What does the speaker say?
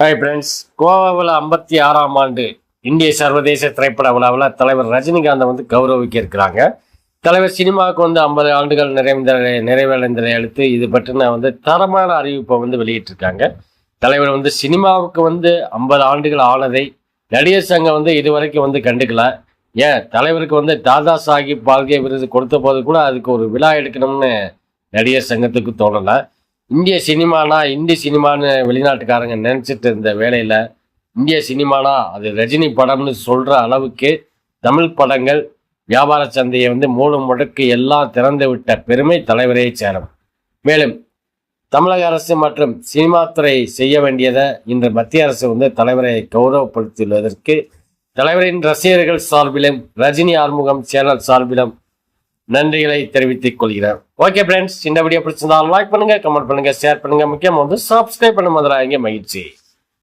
Hi friends கோவாவில் ஐம்பத்தி ஆறாம் ஆண்டு இந்திய சர்வதேச திரைப்பட விழாவில் தலைவர் ரஜினிகாந்தை வந்து கௌரவிக்க இருக்கிறாங்க தலைவர் சினிமாவுக்கு வந்து ஐம்பது ஆண்டுகள் நிறைந்த நிறைவடைந்ததை அடுத்து இது பற்றின வந்து தரமான அறிவிப்பை வந்து வெளியிட்டிருக்காங்க. தலைவர் வந்து சினிமாவுக்கு வந்து ஐம்பது ஆண்டுகள் ஆனதை நடிகர் சங்கம் வந்து இதுவரைக்கும் வந்து கண்டுக்கல. ஏன்? தலைவருக்கு வந்து தாதா சாஹிப் பால்கே விருது கொடுத்த போது கூட அதுக்கு ஒரு விழா எடுக்கணும்னு நடிகர் சங்கத்துக்கு தோணலை. இந்திய சினிமானா இந்தி சினிமான்னு வெளிநாட்டுக்காரங்க நினச்சிட்டு இருந்த வேலையில் இந்திய சினிமானா அது ரஜினி படம்னு சொல்கிற அளவுக்கு தமிழ் படங்கள் வியாபார சந்தையை வந்து மூணு முடக்கு எல்லாம் திறந்து விட்ட பெருமை தலைவரே சேரும் மேலும் தமிழக அரசு மற்றும் சினிமா துறை செய்ய வேண்டியதை இன்று மத்திய அரசு வந்து தலைவரை கௌரவப்படுத்தியுள்ளதற்கு தலைவரின் ரசிகர்கள் சார்பிலும் ரஜினி ஆறுமுகம் சேனல் சார்பிலும் நன்றிகளை தெரிவித்துக் கொள்கிறேன். ஓகே ஃப்ரெண்ட்ஸ் இந்த வீடியோ பிடிச்சிருந்தாலும் லைக் பண்ணுங்க கமெண்ட் பண்ணுங்க ஷேர் பண்ணுங்க. முக்கியமாக வந்து சப்ஸ்கிரைப் பண்ண மாதிரி மகிழ்ச்சி.